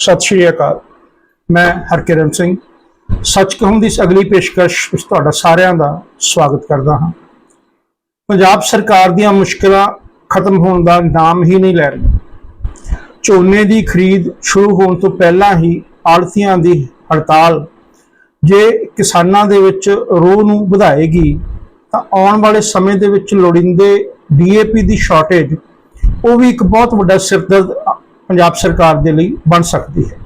ਸਤਿ ਸ਼੍ਰੀ ਅਕਾਲ। ਮੈਂ ਹਰਕਿਰਨ ਸਿੰਘ। ਸੱਚ ਕਹੂੰ ਦੀ ਇਸ ਅਗਲੀ ਪੇਸ਼ਕਸ਼ ਵਿੱਚ ਤੁਹਾਡਾ ਸਾਰਿਆਂ ਦਾ ਸਵਾਗਤ ਕਰਦਾ ਹਾਂ। ਪੰਜਾਬ ਸਰਕਾਰ ਦੀਆਂ ਮੁਸ਼ਕਲਾਂ ਖਤਮ ਹੋਣ ਦਾ ਨਾਮ ਹੀ ਨਹੀਂ ਲੈ ਰਹੀਆਂ ਝੋਨੇ ਦੀ ਖਰੀਦ ਸ਼ੁਰੂ ਹੋਣ ਤੋਂ ਪਹਿਲਾਂ ਹੀ ਆੜਤੀਆਂ ਦੀ ਹੜਤਾਲ ਜੇ ਕਿਸਾਨਾਂ ਦੇ ਵਿੱਚ ਰੋਹ ਨੂੰ ਵਧਾਏਗੀ, ਤਾਂ ਆਉਣ ਵਾਲੇ ਸਮੇਂ ਦੇ ਵਿੱਚ ਲੋੜੀਂਦੇ ਡੀਏਪੀ ਦੀ ਸ਼ਾਰਟੇਜ, ਉਹ ਵੀ ਇੱਕ ਬਹੁਤ ਵੱਡਾ ਸਿਰਦਰਦ ਪੰਜਾਬ ਸਰਕਾਰ ਦੇ ਲਈ ਬਣ ਸਕਦੀ ਹੈ।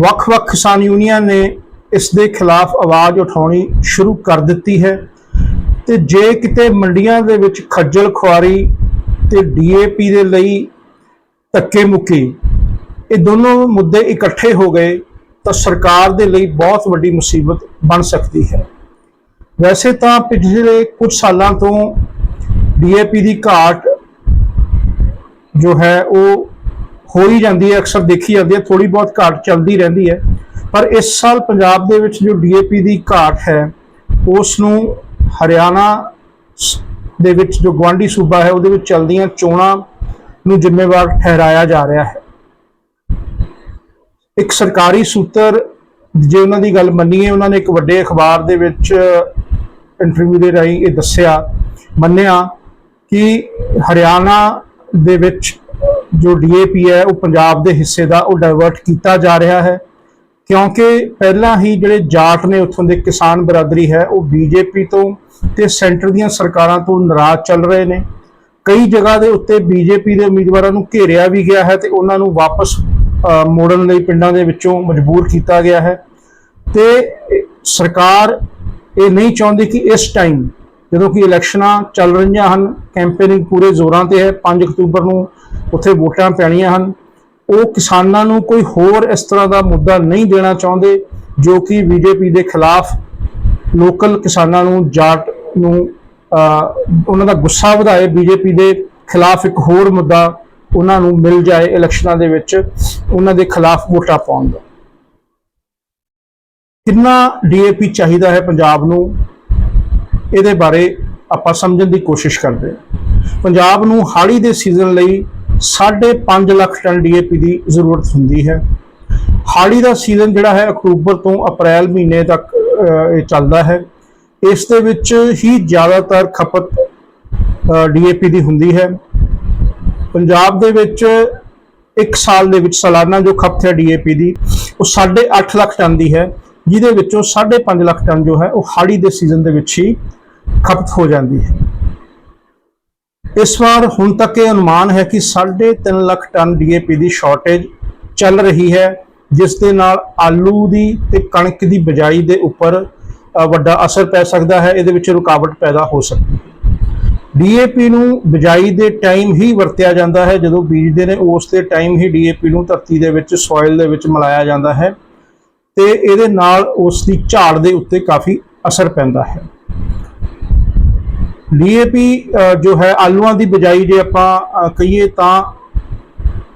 ਵੱਖ-ਵੱਖ ਕਿਸਾਨ ਯੂਨੀਅਨ ਨੇ ਇਸ ਦੇ ਖਿਲਾਫ ਆਵਾਜ਼ ਉਠਾਉਣੀ ਸ਼ੁਰੂ ਕਰ ਦਿੱਤੀ ਹੈ ਤੇ ਜੇ ਕਿਤੇ ਮੰਡੀਆਂ ਦੇ ਵਿੱਚ ਖੱਜਲ ਖੁਆਰੀ ਤੇ ਡੀਏਪੀ ਦੇ ਲਈ ਧੱਕੇ ਮੁੱਕੀ ਇਹ ਦੋਨੋਂ ਮੁੱਦੇ ਇਕੱਠੇ ਹੋ ਗਏ ਤਾਂ ਸਰਕਾਰ ਦੇ ਲਈ ਬਹੁਤ ਵੱਡੀ ਮੁਸੀਬਤ ਬਣ ਸਕਦੀ ਹੈ। ਵੈਸੇ ਤਾਂ ਪਿਛਲੇ ਕੁਝ ਸਾਲਾਂ ਤੋਂ ਡੀਏਪੀ ਦੀ ਘਾਟ ਜੋ ਹੈ ਉਹ ਹੋ ਹੀ ਜਾਂਦੀ ਹੈ, ਅਕਸਰ ਦੇਖੀ ਜਾਂਦੀ ਹੈ ਥੋੜੀ ਬਹੁਤ ਘਾਟ ਚੱਲਦੀ ਰਹਿੰਦੀ ਹੈ। ਪਰ ਇਸ ਸਾਲ ਪੰਜਾਬ ਦੇ ਵਿੱਚ ਜੋ ਡੀਏਪੀ ਦੀ ਘਾਟ ਹੈ, ਉਸ ਨੂੰ ਹਰਿਆਣਾ ਦੇ ਵਿੱਚ ਜੋ ਗਵਾਂਢੀ ਸੂਬਾ ਹੈ, ਉਹਦੇ ਵਿੱਚ ਚੱਲਦੀਆਂ ਚੋਣਾਂ ਨੂੰ ਜ਼ਿੰਮੇਵਾਰ ਠਹਿਰਾਇਆ ਜਾ ਰਿਹਾ ਹੈ। ਇੱਕ ਸਰਕਾਰੀ ਸੂਤਰ, ਜੇ ਉਹਨਾਂ ਦੀ ਗੱਲ ਮੰਨੀਏ, ਉਹਨਾਂ ਨੇ ਇੱਕ ਵੱਡੇ ਅਖਬਾਰ ਦੇ ਵਿੱਚ ਇੰਟਰਵਿਊ ਦੇ ਰਾਹੀਂ ਇਹ ਦੱਸਿਆ, ਮੰਨਿਆ ਕਿ ਹਰਿਆਣਾ ਦੇ ਵਿੱਚ ਜੋ ਡੀਏਪੀ ਹੈ, ਉਹ ਪੰਜਾਬ ਦੇ ਹਿੱਸੇ ਦਾ ਉਹ ਡਾਇਵਰਟ ਕੀਤਾ ਜਾ ਰਿਹਾ ਹੈ। ਕਿਉਂਕਿ ਪਹਿਲਾਂ ਹੀ ਜਿਹੜੇ ਜਾਟ ਨੇ ਉੱਥੋਂ ਦੇ ਕਿਸਾਨ ਬਰਾਦਰੀ ਹੈ, ਉਹ ਬੀਜੇਪੀ ਤੋਂ ਤੇ ਸੈਂਟਰ ਦੀਆਂ ਸਰਕਾਰਾਂ ਤੋਂ ਨਾਰਾਜ਼ ਚੱਲ ਰਹੇ ਨੇ। ਕਈ ਜਗ੍ਹਾ ਦੇ ਉੱਤੇ ਬੀਜੇਪੀ ਦੇ ਉਮੀਦਵਾਰਾਂ ਨੂੰ ਘੇਰਿਆ ਵੀ ਗਿਆ ਹੈ ਤੇ ਉਹਨਾਂ ਨੂੰ ਵਾਪਸ ਮੋੜਨ ਲਈ ਪਿੰਡਾਂ ਦੇ ਵਿੱਚੋਂ ਮਜਬੂਰ ਕੀਤਾ ਗਿਆ ਹੈ। ਤੇ ਸਰਕਾਰ ਇਹ ਨਹੀਂ ਚਾਹੁੰਦੀ ਕਿ ਇਸ ਟਾਈਮ ਜਦੋਂ ਕਿ ਇਲੈਕਸ਼ਨਾਂ ਚੱਲ ਰਹੀਆਂ ਹਨ, ਕੈਂਪੇਨਿੰਗ ਪੂਰੇ ਜ਼ੋਰਾਂ ਤੇ ਹੈ 5 ਅਕਤੂਬਰ ਨੂੰ ਉੱਥੇ ਵੋਟਾਂ ਪੈਣੀਆਂ ਹਨ। ਉਹ ਕਿਸਾਨਾਂ ਨੂੰ ਕੋਈ ਹੋਰ ਇਸ ਤਰ੍ਹਾਂ ਦਾ ਮੁੱਦਾ ਨਹੀਂ ਦੇਣਾ ਚਾਹੁੰਦੇ, ਜੋ ਕਿ ਬੀਜੇਪੀ ਦੇ ਖਿਲਾਫ ਲੋਕਲ ਕਿਸਾਨਾਂ ਨੂੰ ਜਾਟ ਨੂੰ ਉਹਨਾਂ ਦਾ ਗੁੱਸਾ ਵਧਾਏ, ਬੀਜੇਪੀ ਦੇ ਖਿਲਾਫ ਇੱਕ ਹੋਰ ਮੁੱਦਾ ਉਹਨਾਂ ਨੂੰ ਮਿਲ ਜਾਏ ਇਲੈਕਸ਼ਨਾਂ ਦੇ ਵਿੱਚ, ਉਹਨਾਂ ਦੇ ਖਿਲਾਫ ਵੋਟਾਂ ਪਾਉਣ ਦਾ। ਕਿੰਨਾ ਡੀਏਪੀ ਚਾਹੀਦਾ ਹੈ ਪੰਜਾਬ ਨੂੰ? ਇਹਦੇ ਬਾਰੇ ਆਪਾਂ ਸਮਝਣ ਦੀ ਕੋਸ਼ਿਸ਼ ਕਰਦੇ ਹਾਂ। ਪੰਜਾਬ ਨੂੰ ਹਾੜੀ ਦੇ ਸੀਜ਼ਨ ਲਈ 5.5 ਲੱਖ ਟਨ ਡੀਏਪੀ ਦੀ ਜ਼ਰੂਰਤ ਹੁੰਦੀ ਹੈ। ਹਾੜੀ ਦਾ ਸੀਜ਼ਨ ਜਿਹੜਾ ਹੈ ਅਕਤੂਬਰ ਤੋਂ ਅਪ੍ਰੈਲ ਮਹੀਨੇ ਤੱਕ ਇਹ ਚੱਲਦਾ ਹੈ। ਇਸ ਦੇ ਵਿੱਚ ਹੀ ਜ਼ਿਆਦਾਤਰ ਖਪਤ ਡੀਏਪੀ ਦੀ ਹੁੰਦੀ ਹੈ। ਪੰਜਾਬ ਦੇ ਵਿੱਚ ਇੱਕ ਸਾਲ ਦੇ ਵਿੱਚ ਸਾਲਾਨਾ ਜੋ ਖਪਤ ਹੈ ਡੀਏਪੀ ਦੀ, ਉਹ 8.5 ਲੱਖ ਟਨ ਦੀ ਹੈ, ਜਿਹਦੇ ਵਿੱਚੋਂ 5.5 ਲੱਖ ਟਨ ਜੋ ਹੈ, ਉਹ ਹਾੜੀ ਦੇ ਸੀਜ਼ਨ ਦੇ ਵਿੱਚ ਹੀ ਖਪਤ ਹੋ ਜਾਂਦੀ ਹੈ। ਇਸ ਵਾਰ ਹੁਣ ਤੱਕ ਇਹ ਅਨੁਮਾਨ ਹੈ ਕਿ 3.5 ਲੱਖ ਟਨ ਡੀਏਪੀ ਦੀ ਸ਼ਾਰਟੇਜ ਚੱਲ ਰਹੀ ਹੈ, ਜਿਸ ਦੇ ਨਾਲ ਆਲੂ ਦੀ ਤੇ ਕਣਕ ਦੀ ਬਿਜਾਈ ਦੇ ਉੱਪਰ ਵੱਡਾ ਅਸਰ ਪੈ ਸਕਦਾ ਹੈ। ਇਹਦੇ ਵਿੱਚ ਰੁਕਾਵਟ ਪੈਦਾ ਹੋ ਸਕਦੀ ਹੈ। ਡੀਏਪੀ ਨੂੰ ਬਿਜਾਈ ਦੇ ਟਾਈਮ ਹੀ ਵਰਤਿਆ ਜਾਂਦਾ ਹੈ। ਜਦੋਂ ਬੀਜਦੇ ਨੇ, ਉਸ ਦੇ ਟਾਈਮ ਹੀ ਡੀਏਪੀ ਨੂੰ ਧਰਤੀ ਦੇ ਵਿੱਚ, ਸੋਇਲ ਦੇ ਵਿੱਚ ਮਿਲਾਇਆ ਜਾਂਦਾ ਹੈ ਤੇ ਇਹਦੇ ਨਾਲ ਉਸ ਦੀ ਝਾੜ ਦੇ ਉੱਤੇ ਕਾਫੀ ਅਸਰ ਪੈਂਦਾ ਹੈ। ਡੀਏਪੀ ਜੋ ਹੈ, ਆਲੂਆਂ ਦੀ ਬਿਜਾਈ ਜੇ ਆਪਾਂ ਕਹੀਏ ਤਾਂ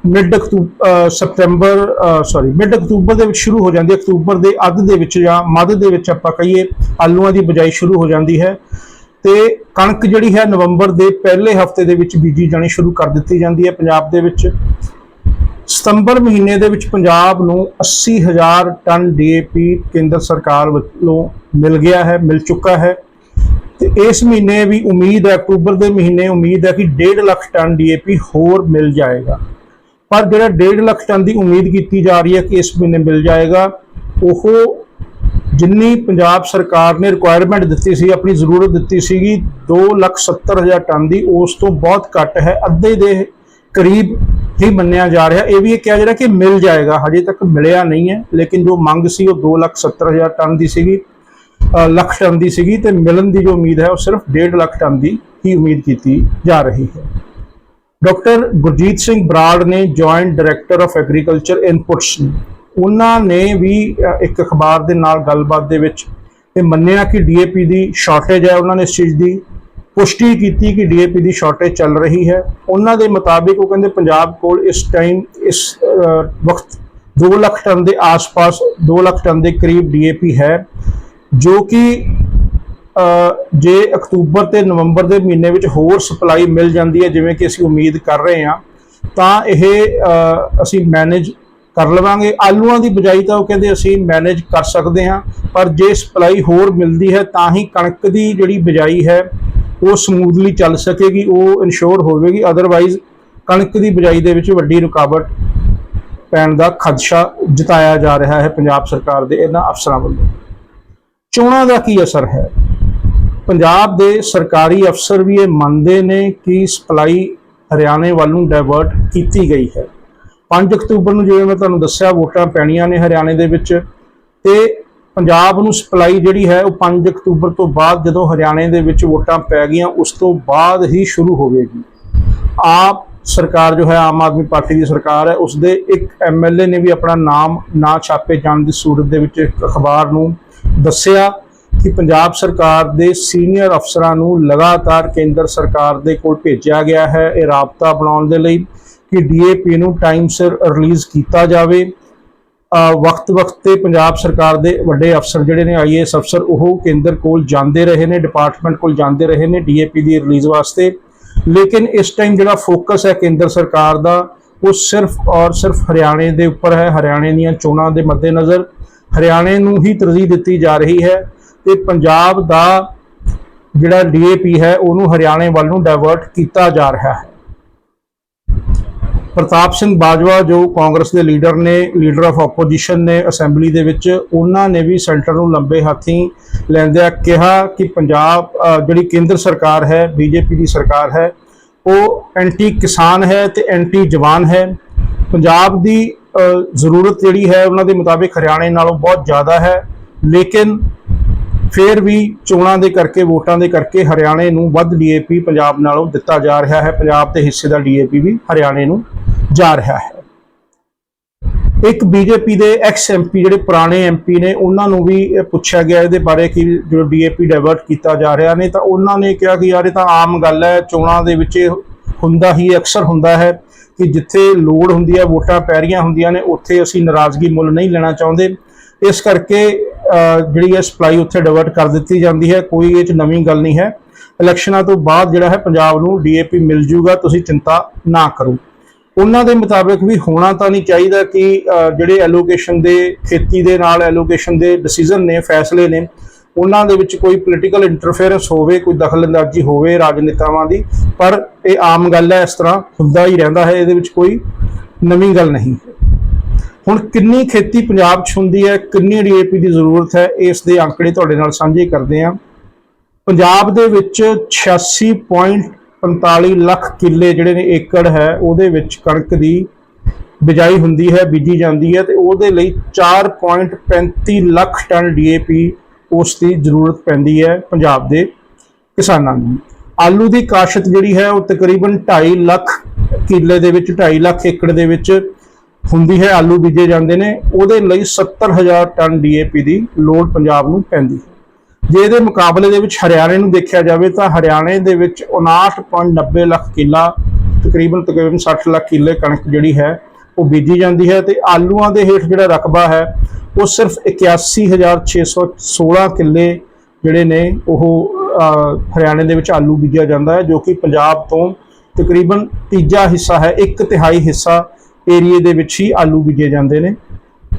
ਮਿਡ ਅਕਤੂਬਰ ਸਪਟੈਂਬਰ ਸੌਰੀ ਮਿਡ ਅਕਤੂਬਰ ਦੇ ਵਿੱਚ ਸ਼ੁਰੂ ਹੋ ਜਾਂਦੀ ਹੈ, ਅਕਤੂਬਰ ਦੇ ਅੱਧ ਦੇ ਵਿੱਚ ਜਾਂ ਮੱਧ ਦੇ ਵਿੱਚ ਆਪਾਂ ਕਹੀਏ ਆਲੂਆਂ ਦੀ ਬਿਜਾਈ ਸ਼ੁਰੂ ਹੋ ਜਾਂਦੀ ਹੈ। ਤੇ ਕਣਕ ਜਿਹੜੀ ਹੈ, ਨਵੰਬਰ ਦੇ ਪਹਿਲੇ ਹਫ਼ਤੇ ਦੇ ਵਿੱਚ ਬੀਜੀ ਜਾਣੀ ਸ਼ੁਰੂ ਕਰ ਦਿੱਤੀ ਜਾਂਦੀ ਹੈ ਪੰਜਾਬ ਦੇ ਵਿੱਚ। ਸਤੰਬਰ ਮਹੀਨੇ ਦੇ ਵਿੱਚ ਪੰਜਾਬ ਨੂੰ 80000 ਟਨ ਡੀਏਪੀ ਕੇਂਦਰ ਸਰਕਾਰ ਵੱਲੋਂ ਮਿਲ ਗਿਆ ਹੈ, ਮਿਲ ਚੁੱਕਾ ਹੈ। ਤੇ ਇਸ ਮਹੀਨੇ ਵੀ ਉਮੀਦ ਹੈ ਅਕਤੂਬਰ ਦੇ ਮਹੀਨੇ ਉਮੀਦ ਹੈ ਕਿ 1.5 ਲੱਖ ਟਨ ਡੀਏਪੀ ਹੋਰ ਮਿਲ ਜਾਏਗਾ। ਪਰ ਜਿਹੜਾ 1.5 ਲੱਖ ਟਨ ਦੀ ਉਮੀਦ ਕੀਤੀ ਜਾ ਰਹੀ ਹੈ ਕਿ ਇਸ ਮਹੀਨੇ ਮਿਲ ਜਾਏਗਾ ਉਹ ਜਿੰਨੀ ਪੰਜਾਬ ਸਰਕਾਰ ਨੇ ਰਿਕੁਆਇਰਮੈਂਟ ਦਿੱਤੀ ਸੀ ਆਪਣੀ ਜ਼ਰੂਰਤ ਦਿੱਤੀ ਸੀਗੀ 2,70,000 ਟਨ ਦੀ ਉਸ ਤੋਂ ਬਹੁਤ ਘੱਟ ਹੈ ਅੱਧੇ ਦੇ ਕਰੀਬ ਹੀ ਮੰਨਿਆ ਜਾ ਰਿਹਾ। ਇਹ ਵੀ ਇਹ ਕਿਹਾ ਜਾ ਰਿਹਾ ਕਿ ਮਿਲ ਜਾਏਗਾ ਹਜੇ ਤੱਕ ਮਿਲਿਆ ਨਹੀਂ ਹੈ ਲੇਕਿਨ ਜੋ ਮੰਗ ਸੀ ਉਹ 2,70,000 ਟਨ ਦੀ ਸੀਗੀ। ਲੱਖ ਟਨ ਦੀ ਸੀਗੀ ਤੇ ਮਿਲਣ ਦੀ ਜੋ ਉਮੀਦ ਹੈ ਉਹ ਸਿਰਫ 1.5 ਲੱਖ ਟਨ ਦੀ ਹੀ ਉਮੀਦ ਕੀਤੀ ਜਾ ਰਹੀ ਹੈ। ਡਾਕਟਰ ਗੁਰਜੀਤ ਸਿੰਘ ਬਰਾੜ ਨੇ joint director of agriculture inputs ਉਹਨਾਂ ਨੇ ਵੀ ਇੱਕ ਅਖਬਾਰ ਦੇ ਨਾਲ ਗੱਲਬਾਤ ਦੇ ਵਿੱਚ ਇਹ ਮੰਨਿਆ ਕਿ ਡੀਏਪੀ ਦੀ ਸ਼ਾਰਟੇਜ ਹੈ ਉਹਨਾਂ ਨੇ ਇਸ ਚੀਜ਼ ਦੀ ਪੁਸ਼ਟੀ ਕੀਤੀ ਕਿ ਡੀਏਪੀ ਦੀ ਸ਼ਾਰਟੇਜ ਚੱਲ ਰਹੀ ਹੈ। ਉਹਨਾਂ ਦੇ ਮੁਤਾਬਿਕ ਉਹ ਕਹਿੰਦੇ ਪੰਜਾਬ ਕੋਲ ਇਸ ਟਾਈਮ ਇਸ ਵਕਤ 2 ਲੱਖ ਟਨ ਦੇ ਆਸ-ਪਾਸ 2 ਲੱਖ ਟਨ ਦੇ ਕਰੀਬ ਡੀਏਪੀ ਹੈ। ਜੋ ਕਿ ਜੇ ਅਕਤੂਬਰ ਤੇ ਨਵੰਬਰ ਦੇ ਮਹੀਨੇ ਵਿੱਚ ਹੋਰ ਸਪਲਾਈ ਮਿਲ ਜਾਂਦੀ ਹੈ, ਜਿਵੇਂ ਕਿ ਅਸੀਂ ਉਮੀਦ ਕਰ ਰਹੇ ਹਾਂ, ਤਾਂ ਇਹ ਅਸੀਂ ਮੈਨੇਜ ਕਰ ਲਵਾਂਗੇ। ਆਲੂਆਂ ਦੀ ਬਜਾਈ ਤਾਂ ਉਹ ਕਹਿੰਦੇ ਅਸੀਂ ਮੈਨੇਜ ਕਰ ਸਕਦੇ ਹਾਂ, ਪਰ ਜੇ ਸਪਲਾਈ ਹੋਰ ਮਿਲਦੀ ਹੈ, ਤਾਂ ਹੀ ਕਣਕ ਦੀ ਜਿਹੜੀ ਬਜਾਈ ਹੈ, ਉਹ ਸਮੂਥਲੀ ਚੱਲ ਸਕੇਗੀ, ਉਹ ਇਨਸ਼ੋਰ ਹੋਵੇਗੀ। ਅਦਰਵਾਈਜ਼ ਕਣਕ ਦੀ ਬਜਾਈ ਦੇ ਵਿੱਚ ਵੱਡੀ ਰੁਕਾਵਟ ਪੈਣ ਦਾ ਖਦਸ਼ਾ ਜਤਾਇਆ ਜਾ ਰਿਹਾ ਹੈ ਪੰਜਾਬ ਸਰਕਾਰ ਦੇ ਇਹਨਾਂ ਅਫਸਰਾਂ ਵੱਲੋਂ। ਚੋਣਾਂ ਦਾ ਕੀ ਅਸਰ ਹੈ? ਪੰਜਾਬ ਦੇ ਸਰਕਾਰੀ ਅਫਸਰ ਵੀ ਇਹ ਮੰਨਦੇ ਨੇ ਕਿ ਸਪਲਾਈ ਹਰਿਆਣੇ ਵੱਲ ਨੂੰ ਡਾਇਵਰਟ ਕੀਤੀ ਗਈ ਹੈ। 5 ਅਕਤੂਬਰ ਨੂੰ ਜਿਵੇਂ ਮੈਂ ਤੁਹਾਨੂੰ ਦੱਸਿਆ, ਵੋਟਾਂ ਪੈਣੀਆਂ ਨੇ ਹਰਿਆਣੇ ਦੇ ਵਿੱਚ ਤੇ ਪੰਜਾਬ ਨੂੰ ਸਪਲਾਈ ਜਿਹੜੀ ਹੈ ਉਹ 5 ਅਕਤੂਬਰ ਤੋਂ ਬਾਅਦ ਜਦੋਂ ਹਰਿਆਣੇ ਦੇ ਵਿੱਚ ਵੋਟਾਂ ਪੈ ਗਈਆਂ, ਉਸ ਤੋਂ ਬਾਅਦ ਹੀ ਸ਼ੁਰੂ ਹੋਵੇਗੀ। ਆਪ ਸਰਕਾਰ ਜੋ ਹੈ, ਆਮ ਆਦਮੀ ਪਾਰਟੀ ਦੀ ਸਰਕਾਰ ਹੈ ਉਸ ਦੇ ਇੱਕ ਐਮਐਲਏ ਨੇ ਵੀ ਆਪਣਾ ਨਾਮ ਨਾ ਛਾਪੇ ਜਾਣ ਦੀ ਸੂਰਤ ਦੇ ਵਿੱਚ ਇੱਕ ਅਖਬਾਰ ਨੂੰ ਦੱਸਿਆ ਕਿ ਪੰਜਾਬ ਸਰਕਾਰ ਦੇ ਸੀਨੀਅਰ ਅਫਸਰਾਂ ਨੂੰ ਲਗਾਤਾਰ ਕੇਂਦਰ ਸਰਕਾਰ ਦੇ ਕੋਲ ਭੇਜਿਆ ਗਿਆ ਹੈ। ਇਹ ਰਾਬਤਾ ਬਣਾਉਣ ਦੇ ਲਈ ਕਿ ਡੀਏਪੀ ਨੂੰ ਟਾਈਮ ਸਿਰ ਰਿਲੀਜ਼ ਕੀਤਾ ਜਾਵੇ। ਵਕਤ-ਵਕਤ ਤੇ ਪੰਜਾਬ ਸਰਕਾਰ ਦੇ ਵੱਡੇ ਅਫਸਰ ਜਿਹੜੇ ਨੇ ਆਈਏਐਸ ਅਫਸਰ, ਉਹ ਕੇਂਦਰ ਕੋਲ ਜਾਂਦੇ ਰਹੇ ਨੇ ਡਿਪਾਰਟਮੈਂਟ ਕੋਲ ਜਾਂਦੇ ਰਹੇ ਨੇ ਡੀਏਪੀ ਦੀ ਰਿਲੀਜ਼ ਵਾਸਤੇ। ਲੇਕਿਨ ਇਸ ਟਾਈਮ ਜਿਹੜਾ ਫੋਕਸ ਹੈ ਕੇਂਦਰ ਸਰਕਾਰ ਦਾ, ਉਹ ਸਿਰਫ ਔਰ ਸਿਰਫ ਹਰਿਆਣੇ ਦੇ ਉੱਪਰ ਹੈ। ਹਰਿਆਣੇ ਦੀਆਂ ਚੋਣਾਂ ਦੇ ਮੱਦੇਨਜ਼ਰ ਹਰਿਆਣੇ ਨੂੰ ਹੀ ਤਰਜੀਹ ਦਿੱਤੀ ਜਾ ਰਹੀ ਹੈ ਤੇ ਪੰਜਾਬ ਦਾ ਜਿਹੜਾ ਡੀਏਪੀ ਹੈ, ਉਹਨੂੰ ਹਰਿਆਣੇ ਵੱਲ ਨੂੰ ਡਾਇਵਰਟ ਕੀਤਾ ਜਾ ਰਿਹਾ ਹੈ। ਪ੍ਰਤਾਪ ਸਿੰਘ ਬਾਜਵਾ, ਜੋ ਕਾਂਗਰਸ ਦੇ ਲੀਡਰ ਨੇ, ਲੀਡਰ ਆਫ ਆਪੋਜੀਸ਼ਨ ਨੇ ਅਸੈਂਬਲੀ ਦੇ ਵਿੱਚ, ਉਹਨਾਂ ਨੇ ਵੀ ਸੈਂਟਰ ਨੂੰ ਲੰਬੇ ਹੱਥੀਂ ਲੈਂਦਿਆਂ ਕਿਹਾ ਕਿ ਪੰਜਾਬ ਜਿਹੜੀ ਕੇਂਦਰ ਸਰਕਾਰ ਹੈ, ਬੀਜੇਪੀ ਦੀ ਸਰਕਾਰ ਹੈ, ਉਹ ਐਂਟੀ ਕਿਸਾਨ ਹੈ ਤੇ ਐਂਟੀ ਜਵਾਨ ਹੈ। ਪੰਜਾਬ ਦੀ ਜ਼ਰੂਰਤ ਜਿਹੜੀ ਹੈ ਉਹਨਾਂ ਦੇ ਮੁਤਾਬਿਕ ਹਰਿਆਣੇ ਨਾਲੋਂ ਬਹੁਤ ਜ਼ਿਆਦਾ ਹੈ। ਲੇਕਿਨ ਫਿਰ ਵੀ ਚੋਣਾਂ ਦੇ ਕਰਕੇ, ਵੋਟਾਂ ਦੇ ਕਰਕੇ ਹਰਿਆਣੇ ਨੂੰ ਵੱਧ ਡੀਏਪੀ ਪੰਜਾਬ ਨਾਲੋਂ ਦਿੱਤਾ ਜਾ ਰਿਹਾ ਹੈ। ਪੰਜਾਬ ਦੇ ਹਿੱਸੇ ਦਾ ਡੀਏਪੀ ਵੀ ਹਰਿਆਣੇ ਨੂੰ ਜਾ ਰਿਹਾ ਹੈ। ਇੱਕ ਬੀਜੇਪੀ ਦੇ ਐਕਸ ਐਮਪੀ ਜਿਹੜੇ ਪੁਰਾਣੇ ਐਮਪੀ ਨੇ, ਉਹਨਾਂ ਨੂੰ ਵੀ ਪੁੱਛਿਆ ਗਿਆ ਇਹਦੇ ਬਾਰੇ ਕਿ ਜੋ ਡੀਏਪੀ ਡਾਇਵਰਟ ਕੀਤਾ ਜਾ ਰਿਹਾ ਨੇ ਤਾਂ ਉਹਨਾਂ ਨੇ ਕਿਹਾ ਕਿ ਯਾਰ ਇਹ ਤਾਂ ਆਮ ਗੱਲ ਹੈ, ਚੋਣਾਂ ਦੇ ਵਿੱਚ ਇਹ ਹੁੰਦਾ ਹੀ ਅਕਸਰ ਹੁੰਦਾ ਹੈ। ਕਿ ਜਿੱਥੇ ਲੋੜ ਹੁੰਦੀ ਹੈ, ਵੋਟਾਂ ਪੈ ਰਹੀਆਂ ਹੁੰਦੀਆਂ ਨੇ, ਉੱਥੇ ਅਸੀਂ ਨਾਰਾਜ਼ਗੀ ਮੁੱਲ ਨਹੀਂ ਲੈਣਾ ਚਾਹੁੰਦੇ। ਇਸ ਕਰਕੇ ਜਿਹੜੀ ਹੈ ਸਪਲਾਈ ਉੱਥੇ ਡਾਇਵਰਟ ਕਰ ਦਿੱਤੀ ਜਾਂਦੀ ਹੈ। ਕੋਈ ਇਹ ਚ ਨਵੀਂ ਗੱਲ ਨਹੀਂ ਹੈ। ਇਲੈਕਸ਼ਨਾਂ ਤੋਂ ਬਾਅਦ ਜਿਹੜਾ ਹੈ ਪੰਜਾਬ ਨੂੰ ਡੀਏਪੀ ਮਿਲ ਜੂਗਾ, ਤੁਸੀਂ ਚਿੰਤਾ ਨਾ ਕਰੋ। ਉਹਨਾਂ ਦੇ ਮੁਤਾਬਕ ਵੀ ਹੋਣਾ ਤਾਂ ਨਹੀਂ ਚਾਹੀਦਾ ਕਿ ਜਿਹੜੇ ਐਲੋਕੇਸ਼ਨ ਦੇ, ਖੇਤੀ ਦੇ ਨਾਲ ਐਲੋਕੇਸ਼ਨ ਦੇ ਡਿਸੀਜਨ ਨੇ, ਫੈਸਲੇ ਨੇ ਉਹਨਾਂ ਦੇ ਵਿੱਚ ਕੋਈ ਪੋਲੀਟੀਕਲ ਇੰਟਰਫੇਰੈਂਸ ਹੋਵੇ, ਕੋਈ ਦਖਲਅੰਦਾਜ਼ੀ ਹੋਵੇ ਰਾਜਨੇਤਾਵਾਂ ਦੀ, ਪਰ ਇਹ ਆਮ ਗੱਲ ਹੈ, ਇਸ ਤਰ੍ਹਾਂ ਹੁੰਦਾ ਹੀ ਰਹਿੰਦਾ ਹੈ, ਇਹਦੇ ਵਿੱਚ ਕੋਈ ਨਵੀਂ ਗੱਲ ਨਹੀਂ। ਹੁਣ ਕਿੰਨੀ ਖੇਤੀ ਪੰਜਾਬ 'ਚ ਹੁੰਦੀ ਹੈ, ਕਿੰਨੀ ਡੀਏਪੀ ਦੀ ਜ਼ਰੂਰਤ ਹੈ, ਇਸ ਦੇ ਅੰਕੜੇ ਤੁਹਾਡੇ ਨਾਲ ਸਾਂਝੇ ਕਰਦੇ ਹਾਂ। ਪੰਜਾਬ ਦੇ ਵਿੱਚ 86.45 ਲੱਖ ਕਿੱਲੇ ਜਿਹੜੇ ਨੇ ਏਕੜ ਹੈ, ਉਹਦੇ ਵਿੱਚ ਕਣਕ ਦੀ ਬਿਜਾਈ ਹੁੰਦੀ ਹੈ, ਬੀਜੀ ਜਾਂਦੀ ਹੈ ਤੇ ਉਹਦੇ ਲਈ 4.35 ਲੱਖ ਟਨ ਡੀਏਪੀ ਉਸ ਦੀ ਜ਼ਰੂਰਤ ਪੈਂਦੀ ਹੈ ਪੰਜਾਬ ਦੇ ਕਿਸਾਨਾਂ ਨੂੰ। ਆਲੂ ਦੀ ਕਾਸ਼ਤ ਜਿਹੜੀ ਹੈ ਉਹ ਤਕਰੀਬਨ 2.5 ਲੱਖ ਕਿੱਲੇ ਦੇ ਵਿੱਚ 2.5 ਲੱਖ ਏਕੜ ਦੇ ਵਿੱਚ ਹੁੰਦੀ ਹੈ। ਆਲੂ ਬੀਜੇ ਜਾਂਦੇ ਨੇ। ਉਹਦੇ ਲਈ 70000 ਟਨ ਡੀਏਪੀ ਦੀ ਲੋੜ ਪੰਜਾਬ ਨੂੰ ਪੈਂਦੀ ਹੈ। ਜੇ ਇਹਦੇ ਮੁਕਾਬਲੇ ਦੇ ਵਿੱਚ ਹਰਿਆਣੇ ਨੂੰ ਦੇਖਿਆ ਜਾਵੇ ਤਾਂ ਹਰਿਆਣੇ ਦੇ ਵਿੱਚ 59.90 ਲੱਖ ਕਿੱਲਾ, ਤਕਰੀਬਨ ਤਕਰੀਬਨ 60 ਲੱਖ ਕਿੱਲੇ ਕਣਕ ਜਿਹੜੀ ਹੈ ਉਹ ਬੀਜੀ ਜਾਂਦੀ ਹੈ ਤੇ ਆਲੂਆਂ ਦੇ ਹੇਠ ਜਿਹੜਾ ਰਕਬਾ ਹੈ, ਉਹ ਸਿਰਫ 81616 ਕਿੱਲੇ ਜਿਹੜੇ ਨੇ, ਉਹ ਹਰਿਆਣੇ ਦੇ ਵਿੱਚ ਆਲੂ ਬੀਜਿਆ ਜਾਂਦਾ ਹੈ, ਜੋ ਕਿ ਪੰਜਾਬ ਤੋਂ ਤਕਰੀਬਨ ਤੀਜਾ ਹਿੱਸਾ ਹੈ, ਇੱਕ ਤਿਹਾਈ ਹਿੱਸਾ ਏਰੀਏ ਦੇ ਵਿੱਚ ਹੀ ਆਲੂ ਬੀਜੇ ਜਾਂਦੇ ਨੇ।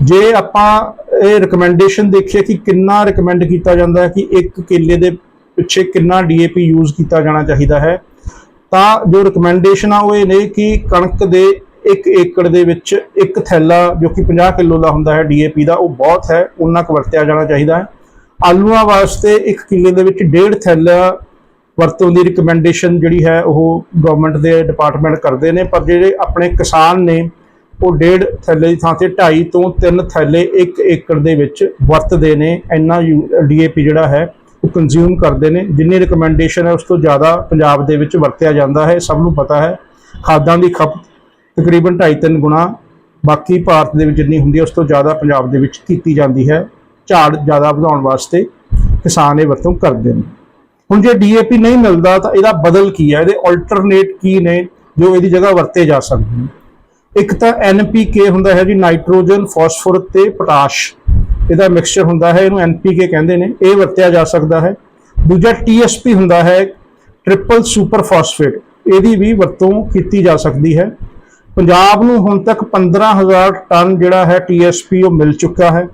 ਜੇ ਆਪਾਂ ਇਹ ਰეკਮੈਂਡੇਸ਼ਨ ਦੇਖੀਏ ਕਿ ਕਿੰਨਾ ਰეკਮੈਂਡ ਕੀਤਾ ਜਾਂਦਾ ਹੈ ਕਿ ਇੱਕ ਕਿੱਲੇ ਦੇ ਪਿੱਛੇ ਕਿੰਨਾ ਡੀਏਪੀ ਯੂਜ਼ ਕੀਤਾ ਜਾਣਾ ਚਾਹੀਦਾ ਹੈ, ਤਾਂ ਜੋ ਰეკਮੈਂਡੇਸ਼ਨ ਆ ਉਹ ਇਹ ਨੇ ਕਿ ਕਣਕ ਦੇ ਇੱਕ ਏਕੜ ਦੇ ਵਿੱਚ ਇੱਕ ਥੈਲਾ ਜੋ ਕਿ 50 ਕਿਲੋ ਦਾ ਹੁੰਦਾ ਹੈ ਡੀਏਪੀ ਦਾ, ਉਹ ਬਹੁਤ ਹੈ ਉਹਨਾਂ ਕੁ ਵਰਤਿਆ ਜਾਣਾ ਚਾਹੀਦਾ ਹੈ। ਆਲੂਆਂ ਵਾਸਤੇ 1 ਕਿਲੋ ਦੇ ਵਿੱਚ ਡੇਢ ਥੈਲਾ ਵਰਤੋਂ ਦੀ ਰਿਕਮੈਂਡੇਸ਼ਨ ਜਿਹੜੀ ਹੈ, ਉਹ ਗਵਰਨਮੈਂਟ ਦੇ ਡਿਪਾਰਟਮੈਂਟ ਕਰਦੇ ਨੇ, ਪਰ ਜਿਹੜੇ ਆਪਣੇ ਕਿਸਾਨ ਨੇ, ਉਹ ਡੇਢ ਥੈਲੇ ਦੀ ਥਾਂ ਤੇ 2.5 ਤੋਂ 3 ਥੈਲੇ 1 ਏਕੜ ਦੇ ਵਿੱਚ ਵਰਤਦੇ ਨੇ। ਇੰਨਾ ਡੀਏਪੀ ਜਿਹੜਾ ਹੈ, ਉਹ ਕੰਜ਼ਿਊਮ ਕਰਦੇ ਨੇ। ਜਿੰਨੀ ਰਿਕਮੈਂਡੇਸ਼ਨ ਹੈ, ਉਸ ਤੋਂ ਜ਼ਿਆਦਾ ਪੰਜਾਬ ਦੇ ਵਿੱਚ ਵਰਤਿਆ ਜਾਂਦਾ ਹੈ। ਸਭ ਨੂੰ ਪਤਾ ਹੈ, ਖਾਦਾਂ ਦੀ ਖਪਤ ਤਕਰੀਬਨ 2.5-3 ਗੁਣਾ ਬਾਕੀ ਭਾਰਤ ਦੇ ਵਿੱਚ ਜਿੰਨੀ ਹੁੰਦੀ ਹੈ, ਉਸ ਤੋਂ ਜ਼ਿਆਦਾ ਪੰਜਾਬ ਦੇ ਵਿੱਚ ਕੀਤੀ ਜਾਂਦੀ ਹੈ। ਝਾੜ ਜ਼ਿਆਦਾ ਵਧਾਉਣ ਵਾਸਤੇ ਕਿਸਾਨ ਇਹ ਵਰਤੋਂ ਕਰਦੇ ਨੇ। ਹੁਣ ਜੇ ਡੀਏਪੀ ਨਹੀਂ ਮਿਲਦਾ ਤਾਂ ਇਹਦਾ ਬਦਲ ਕੀ ਹੈ? ਇਹਦੇ ਆਲਟਰਨੇਟ ਕੀ ਨੇ ਜੋ ਇਹਦੀ ਜਗ੍ਹਾ ਵਰਤੇ ਜਾ ਸਕਦੇ ਨੇ? ਇੱਕ ਤਾਂ ਐਨਪੀਕੇ ਹੁੰਦਾ ਹੈ ਜੀ, ਨਾਈਟ੍ਰੋਜਨ, ਫਾਸਫੋਰਸ ਤੇ ਪੋਟਾਸ਼। ਇਹਦਾ ਮਿਕਸਚਰ ਹੁੰਦਾ ਹੈ, ਇਹਨੂੰ ਐਨਪੀਕੇ ਕਹਿੰਦੇ ਨੇ। ਇਹ ਵਰਤਿਆ ਜਾ ਸਕਦਾ ਹੈ। ਦੂਜਾ ਟੀਐਸਪੀ ਹੁੰਦਾ ਹੈ ਟ੍ਰਿਪਲ ਸੁਪਰ ਫਾਸਫੇਟ ਇਹਦੀ ਵੀ ਵਰਤੋਂ ਕੀਤੀ ਜਾ ਸਕਦੀ ਹੈ। ਪੰਜਾਬ ਨੂੰ ਹੁਣ ਤੱਕ 15000 ਟਨ ਜਿਹੜਾ ਹੈ ਟੀਐਸਪੀ ਉਹ ਮਿਲ ਚੁੱਕਾ ਹੈ।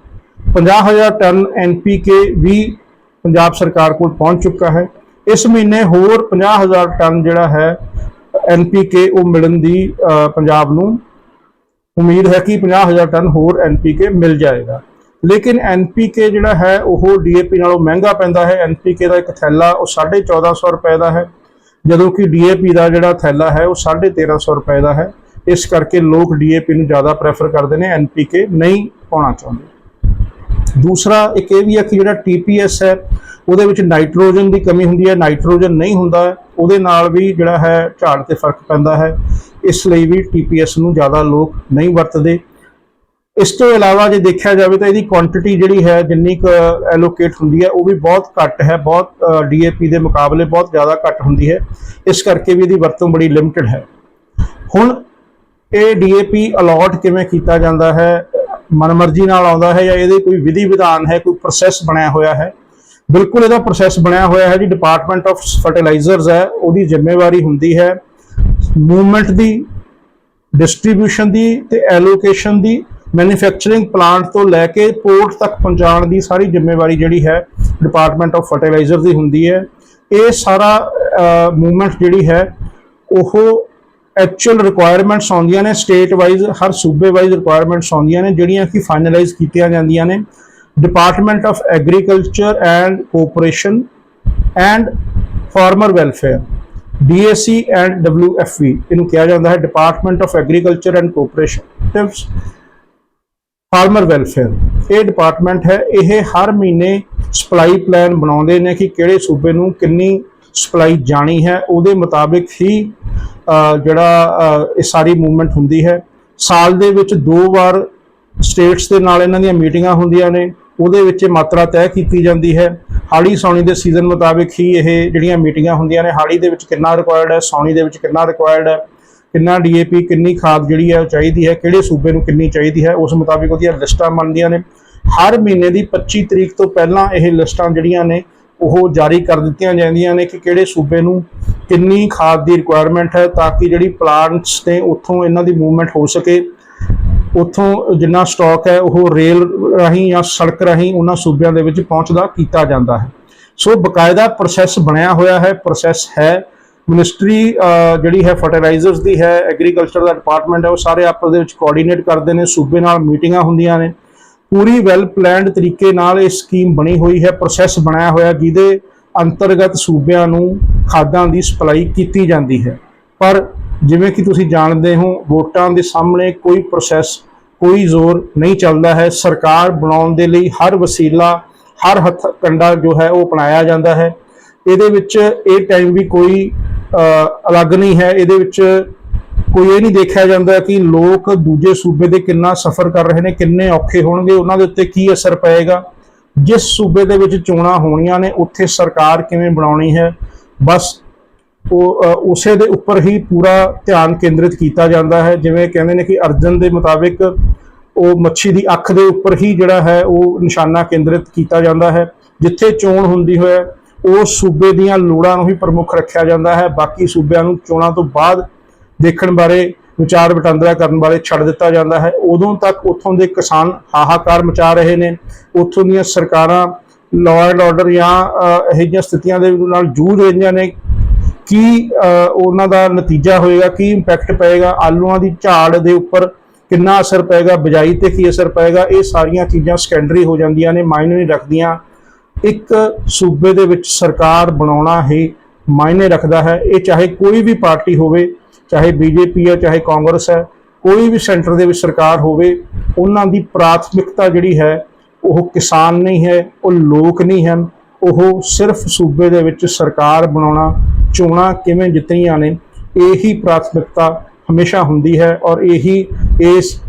50000 ਟਨ ਐਨਪੀਕੇ ਵੀ ਪੰਜਾਬ ਸਰਕਾਰ ਕੋਲ ਪਹੁੰਚ ਚੁੱਕਾ ਹੈ। ਇਸ ਮਹੀਨੇ ਹੋਰ 50000 ਟਨ ਜਿਹੜਾ ਹੈ ਐਨਪੀਕੇ ਉਹ ਮਿਲਣ ਦੀ ਪੰਜਾਬ ਨੂੰ ਉਮੀਦ ਹੈ ਕਿ 50000 ਟਨ ਹੋਰ ਐਨਪੀਕੇ ਮਿਲ ਜਾਏਗਾ। ਲੇਕਿਨ ਐਨਪੀਕੇ ਜਿਹੜਾ ਹੈ ਉਹ ਡੀਏਪੀ ਨਾਲੋਂ ਮਹਿੰਗਾ ਪੈਂਦਾ ਹੈ। ਐਨਪੀਕੇ ਦਾ ਇੱਕ ਥੈਲਾ ਉਹ 1450 ਰੁਪਏ ਦਾ ਹੈ। ਜਦੋਂ ਕਿ ਡੀਏਪੀ ਦਾ ਜਿਹੜਾ ਥੈਲਾ ਹੈ ਉਹ 1350 ਰੁਪਏ ਦਾ ਹੈ। ਇਸ ਕਰਕੇ ਲੋਕ ਡੀਏਪੀ ਨੂੰ ਜ਼ਿਆਦਾ ਪ੍ਰੈਫਰ ਕਰਦੇ ਨੇ ਐਨਪੀਕੇ ਨਹੀਂ ਪਾਉਣਾ ਚਾਹੁੰਦੇ। ਦੂਸਰਾ, ਇੱਕ ਇਹ ਵੀ ਹੈ ਕਿ ਜਿਹੜਾ ਟੀਪੀਐਸ ਹੈ, ਉਹਦੇ ਵਿੱਚ ਨਾਈਟ੍ਰੋਜਨ ਦੀ ਕਮੀ ਹੁੰਦੀ ਹੈ। ਨਾਈਟ੍ਰੋਜਨ ਨਹੀਂ ਹੁੰਦਾ, ਉਹਦੇ ਨਾਲ ਵੀ ਜਿਹੜਾ ਹੈ ਝਾੜ ਤੇ ਫ਼ਰਕ ਪੈਂਦਾ ਹੈ। ਇਸ ਲਈ ਵੀ ਟੀਪੀਐਸ ਨੂੰ ਜ਼ਿਆਦਾ ਲੋਕ ਨਹੀਂ ਵਰਤਦੇ। ਇਸ ਤੋਂ ਇਲਾਵਾ ਜੇ ਦੇਖਿਆ ਜਾਵੇ ਤਾਂ ਇਹਦੀ ਕੁਆਂਟੀਟੀ ਜਿਹੜੀ ਹੈ, ਜਿੰਨੀ ਕੁ ਐਲੋਕੇਟ ਹੁੰਦੀ ਹੈ, ਉਹ ਵੀ ਬਹੁਤ ਘੱਟ ਹੈ। ਬਹੁਤ ਡੀਏਪੀ ਦੇ ਮੁਕਾਬਲੇ ਬਹੁਤ ਜ਼ਿਆਦਾ ਘੱਟ ਹੁੰਦੀ ਹੈ। ਇਸ ਕਰਕੇ ਵੀ ਇਹਦੀ ਵਰਤੋਂ ਬੜੀ ਲਿਮਟਿਡ ਹੈ। ਹੁਣ ਇਹ ਡੀਏਪੀ ਅਲਾਟ ਕਿਵੇਂ ਕੀਤਾ ਜਾਂਦਾ ਹੈ? ਮਨਮਰਜ਼ੀ ਨਾਲ ਆਉਂਦਾ ਹੈ ਜਾਂ ਇਹਦੇ ਕੋਈ ਵਿਧੀ ਵਿਧਾਨ ਹੈ, ਕੋਈ ਪ੍ਰੋਸੈਸ ਬਣਿਆ ਹੋਇਆ ਹੈ? ਬਿਲਕੁਲ ਇਹਦਾ ਪ੍ਰੋਸੈਸ ਬਣਿਆ ਹੋਇਆ ਹੈ ਜੀ। ਡਿਪਾਰਟਮੈਂਟ ਆਫ ਫਰਟੀਲਾਈਜ਼ਰਸ ਹੈ, ਉਹਦੀ ਜ਼ਿੰਮੇਵਾਰੀ ਹੁੰਦੀ ਹੈ ਮੂਵਮੈਂਟ ਦੀ ਡਿਸਟ੍ਰੀਬਿਊਸ਼ਨ ਦੀ ਤੇ ਐਲੋਕੇਸ਼ਨ ਦੀ ਮੈਨੂਫੈਕਚਰਿੰਗ ਪਲਾਂਟ ਤੋਂ ਲੈ ਕੇ ਪੋਰਟ ਤੱਕ ਪਹੁੰਚਾਉਣ ਦੀ ਸਾਰੀ ਜ਼ਿੰਮੇਵਾਰੀ ਜਿਹੜੀ ਹੈ ਡਿਪਾਰਟਮੈਂਟ ਆਫ ਫਰਟੀਲਾਈਜ਼ਰ ਦੀ ਹੁੰਦੀ ਹੈ। ਇਹ ਸਾਰਾ ਮੂਵਮੈਂਟ ਜਿਹੜੀ ਹੈ, ਉਹ ਐਕਚੁਅਲ ਰਿਕੁਆਇਰਮੈਂਟਸ ਆਉਂਦੀਆਂ ਨੇ ਸਟੇਟ ਵਾਈਜ਼ ਹਰ ਸੂਬੇ ਵਾਈਜ਼ ਰਿਕੁਆਇਰਮੈਂਟਸ ਆਉਂਦੀਆਂ ਨੇ, ਜਿਹੜੀਆਂ ਕਿ ਫਾਈਨਲਾਈਜ਼ ਕੀਤੀਆਂ ਜਾਂਦੀਆਂ ਨੇ। Department of agriculture and cooperation and farmer welfare DAC and WFV ਇਹਨੂੰ ਕਿਹਾ ਜਾਂਦਾ ਹੈ department of agriculture and cooperations farmer welfare ਇਹ ਡਿਪਾਰਟਮੈਂਟ ਹੈ, ਇਹ ਹਰ ਮਹੀਨੇ ਸਪਲਾਈ ਪਲਾਨ ਬਣਾਉਂਦੇ ਨੇ ਕਿ ਕਿਹੜੇ ਸੂਬੇ ਨੂੰ ਕਿੰਨੀ ਸਪਲਾਈ ਜਾਣੀ ਹੈ, ਉਹਦੇ ਮੁਤਾਬਿਕ ਹੀ ਜਿਹੜਾ ਇਹ ਸਾਰੀ ਮੂਵਮੈਂਟ ਹੁੰਦੀ ਹੈ। ਸਾਲ ਦੇ ਵਿੱਚ ਦੋ ਵਾਰ ਸਟੇਟਸ ਦੇ ਨਾਲ ਇਹਨਾਂ ਦੀਆਂ ਮੀਟਿੰਗਾਂ ਹੁੰਦੀਆਂ ਨੇ, ਉਹਦੇ ਵਿੱਚ ਇਹ ਮਾਤਰਾ ਤੈਅ ਕੀਤੀ ਜਾਂਦੀ ਹੈ। ਹਾੜੀ ਸੌਣੀ ਦੇ ਸੀਜ਼ਨ ਮੁਤਾਬਿਕ ਹੀ ਇਹ ਜਿਹੜੀਆਂ ਮੀਟਿੰਗਾਂ ਹੁੰਦੀਆਂ ਨੇ ਹਾੜੀ ਦੇ ਵਿੱਚ ਕਿੰਨਾ ਰਿਕੁਆਇਰਡ ਹੈ ਸੌਣੀ ਦੇ ਵਿੱਚ ਕਿੰਨਾ ਰਿਕੁਆਇਰਡ ਹੈ, ਕਿੰਨਾ ਡੀਏਪੀ ਕਿੰਨੀ ਖਾਦ ਜਿਹੜੀ ਹੈ ਉਹ ਚਾਹੀਦੀ ਹੈ, ਕਿਹੜੇ ਸੂਬੇ ਨੂੰ ਕਿੰਨੀ ਚਾਹੀਦੀ ਹੈ, ਉਸ ਮੁਤਾਬਿਕ ਉਹਦੀਆਂ ਲਿਸਟਾਂ ਬਣਦੀਆਂ ਨੇ। ਹਰ ਮਹੀਨੇ ਦੀ 25 ਤਰੀਕ ਤੋਂ ਪਹਿਲਾਂ ਇਹ ਲਿਸਟਾਂ ਜਿਹੜੀਆਂ ਨੇ ਉਹ ਜਾਰੀ ਕਰ ਦਿੱਤੀਆਂ ਜਾਂਦੀਆਂ ਨੇ ਕਿ ਕਿਹੜੇ ਸੂਬੇ ਨੂੰ ਕਿੰਨੀ ਖਾਦ ਦੀ ਰਿਕੁਆਇਰਮੈਂਟ ਹੈ ਤਾਂ ਕਿ ਜਿਹੜੀ ਪਲਾਂਟਸ ਨੇ ਉੱਥੋਂ ਇਹਨਾਂ ਦੀ ਮੂਵਮੈਂਟ ਹੋ ਸਕੇ। ਉੱਥੋਂ ਜਿੰਨਾ ਸਟਾਕ ਹੈ, ਉਹ ਰੇਲ ਰਾਹੀਂ ਜਾਂ ਸੜਕ ਰਾਹੀਂ ਉਹਨਾਂ ਸੂਬਿਆਂ ਦੇ ਵਿੱਚ ਪਹੁੰਚਦਾ ਕੀਤਾ ਜਾਂਦਾ ਹੈ। ਸੋ ਬਕਾਇਦਾ ਪ੍ਰੋਸੈਸ ਬਣਿਆ ਹੋਇਆ ਹੈ ਪ੍ਰੋਸੈਸ ਹੈ। ਮਿਨਿਸਟਰੀ ਜਿਹੜੀ ਹੈ ਫਰਟੀਲਾਈਜ਼ਰਸ ਦੀ ਹੈ ਐਗਰੀਕਲਚਰ ਦਾ ਡਿਪਾਰਟਮੈਂਟ ਹੈ, ਉਹ ਸਾਰੇ ਆਪਸ ਦੇ ਵਿੱਚ ਕੋਆਰਡੀਨੇਟ ਕਰਦੇ ਨੇ, ਸੂਬੇ ਨਾਲ ਮੀਟਿੰਗਾਂ ਹੁੰਦੀਆਂ ਨੇ। ਪੂਰੀ ਵੈਲ ਪਲਾਨਡ ਤਰੀਕੇ ਨਾਲ ਇਹ ਸਕੀਮ ਬਣੀ ਹੋਈ ਹੈ ਪ੍ਰੋਸੈਸ ਬਣਾਇਆ ਹੋਇਆ ਜਿਹਦੇ ਅੰਤਰਗਤ ਸੂਬਿਆਂ ਨੂੰ ਖਾਦਾਂ ਦੀ ਸਪਲਾਈ ਕੀਤੀ ਜਾਂਦੀ ਹੈ। ਪਰ ਜਿਵੇਂ ਕਿ ਤੁਸੀਂ ਜਾਣਦੇ ਹੋ, ਵੋਟਾਂ ਦੇ ਸਾਹਮਣੇ ਕੋਈ ਪ੍ਰੋਸੈਸ ਕੋਈ ਜ਼ੋਰ ਨਹੀਂ ਚੱਲਦਾ ਹੈ। ਸਰਕਾਰ ਬਣਾਉਣ ਦੇ ਲਈ ਹਰ ਵਸੀਲਾ, ਹਰ ਹੱਥ ਕੰਡਾ ਜੋ ਹੈ, ਉਹ ਅਪਣਾਇਆ ਜਾਂਦਾ ਹੈ। ਇਹਦੇ ਵਿੱਚ ਇਹ ਟਾਈਮ ਵੀ ਕੋਈ ਅਲੱਗ ਨਹੀਂ ਹੈ। ਇਹਦੇ ਵਿੱਚ ਕੋਈ ਇਹ ਨਹੀਂ ਦੇਖਿਆ ਜਾਂਦਾ ਕਿ ਲੋਕ ਦੂਜੇ ਸੂਬੇ ਦੇ ਕਿੰਨਾ ਸਫ਼ਰ ਕਰ ਰਹੇ ਨੇ, ਕਿੰਨੇ ਔਖੇ ਹੋਣਗੇ, ਉਹਨਾਂ ਦੇ ਉੱਤੇ ਕੀ ਅਸਰ ਪਏਗਾ? ਜਿਸ ਸੂਬੇ ਦੇ ਵਿੱਚ ਚੋਣਾਂ ਹੋਣੀਆਂ ਨੇ, ਉੱਥੇ ਸਰਕਾਰ ਕਿਵੇਂ ਬਣਾਉਣੀ ਹੈ? ਬਸ ਉਹ ਉਸੇ ਦੇ ਉੱਪਰ ਹੀ ਪੂਰਾ ਧਿਆਨ ਕੇਂਦਰਿਤ ਕੀਤਾ ਜਾਂਦਾ ਹੈ, ਜਿਵੇਂ ਕਹਿੰਦੇ ਨੇ ਕਿ ਅਰਜਨ ਦੇ ਮੁਤਾਬਿਕ ਉਹ ਮੱਛੀ ਦੀ ਅੱਖ ਦੇ ਉੱਪਰ ਹੀ ਜਿਹੜਾ ਹੈ, ਉਹ ਨਿਸ਼ਾਨਾ ਕੇਂਦਰਿਤ ਕੀਤਾ ਜਾਂਦਾ ਹੈ। ਜਿੱਥੇ ਚੋਣ ਹੁੰਦੀ ਹੋਇਆ ਉਸ ਸੂਬੇ ਦੀਆਂ ਲੋੜਾਂ ਨੂੰ ਹੀ ਪ੍ਰਮੁੱਖ ਰੱਖਿਆ ਜਾਂਦਾ ਹੈ। ਬਾਕੀ ਸੂਬਿਆਂ ਨੂੰ ਚੋਣਾਂ ਤੋਂ ਬਾਅਦ ਦੇਖਣ ਬਾਰੇ ਵਿਚਾਰ ਵਟਾਂਦਰਾ ਕਰਨ ਬਾਰੇ ਛੱਡ ਦਿੱਤਾ ਜਾਂਦਾ ਹੈ। ਉਦੋਂ ਤੱਕ ਉੱਥੋਂ ਦੇ ਕਿਸਾਨ ਹਾਹਾਕਾਰ ਮਚਾ ਰਹੇ ਨੇ। ਉੱਥੋਂ ਦੀਆਂ ਸਰਕਾਰਾਂ ਲਾਅ ਐਂਡ ਆਰਡਰ ਜਾਂ ਅ, ਇਹੋ ਜਿਹੀਆਂ ਸਥਿਤੀਆਂ ਦੇ ਨਾਲ ਜੂਝ ਰਹੀਆਂ ਨੇ। ਕੀ ਉਹਨਾਂ ਦਾ ਨਤੀਜਾ ਹੋਏਗਾ? ਕੀ ਇੰਪੈਕਟ ਪਏਗਾ? ਆਲੂਆਂ ਦੀ ਝਾੜ ਦੇ ਉੱਪਰ ਕਿੰਨਾ ਅਸਰ ਪਏਗਾ? ਬਿਜਾਈ ਤੇ ਕੀ ਅਸਰ ਪਏਗਾ? ਇਹ ਸਾਰੀਆਂ ਚੀਜ਼ਾਂ ਸੈਕੰਡਰੀ ਹੋ ਜਾਂਦੀਆਂ ਨੇ ਮਾਇਨੇ ਨਹੀਂ ਰੱਖਦੀਆਂ। ਇੱਕ ਸੂਬੇ ਦੇ ਵਿੱਚ ਸਰਕਾਰ ਬਣਾਉਣਾ ਹੀ ਮਾਇਨੇ ਰੱਖਦਾ ਹੈ। ਇਹ ਚਾਹੇ ਕੋਈ ਵੀ ਪਾਰਟੀ ਹੋਵੇ ਚਾਹੇ ਬੀਜੇਪੀ ਹੈ, ਚਾਹੇ ਕਾਂਗਰਸ ਹੈ, ਕੋਈ ਵੀ ਸੈਂਟਰ ਦੇ ਵਿੱਚ ਸਰਕਾਰ ਹੋਵੇ, ਉਹਨਾਂ ਦੀ ਪ੍ਰਾਥਮਿਕਤਾ ਜਿਹੜੀ ਹੈ, ਉਹ ਕਿਸਾਨ ਨਹੀਂ ਹੈ, ਉਹ ਲੋਕ ਨਹੀਂ ਹਨ। ਉਹ ਸਿਰਫ ਸੂਬੇ ਦੇ ਵਿੱਚ ਸਰਕਾਰ ਬਣਾਉਣਾ, ਚੋਣਾਂ ਕਿਵੇਂ ਜਿੱਤਣੀਆਂ ਨੇ, ਇਹੀ ਪ੍ਰਾਥਮਿਕਤਾ ਹਮੇਸ਼ਾ ਹੁੰਦੀ ਹੈ ਔਰ ਇਹੀ ਇਸ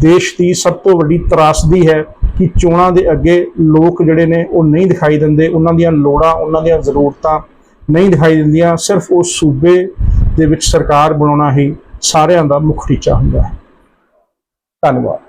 ਦੇਸ਼ ਦੀ ਸਭ ਤੋਂ ਵੱਡੀ ਤਰਾਸਦੀ ਹੈ ਕਿ ਚੋਣਾਂ ਦੇ ਅੱਗੇ ਲੋਕ ਜਿਹੜੇ ਨੇ, ਉਹ ਨਹੀਂ ਦਿਖਾਈ ਦਿੰਦੇ। ਉਹਨਾਂ ਦੀਆਂ ਲੋੜਾਂ, ਉਹਨਾਂ ਦੀਆਂ ਜ਼ਰੂਰਤਾਂ ਨਹੀਂ ਦਿਖਾਈ ਦਿੰਦੀਆਂ। ਸਿਰਫ ਉਹ ਸੂਬੇ ਦੇ ਵਿੱਚ ਸਰਕਾਰ ਬਣਾਉਣਾ ਹੀ ਸਾਰਿਆਂ ਦਾ ਮੁੱਖ ਟੀਚਾ ਹੁੰਦਾ ਹੈ। ਧੰਨਵਾਦ।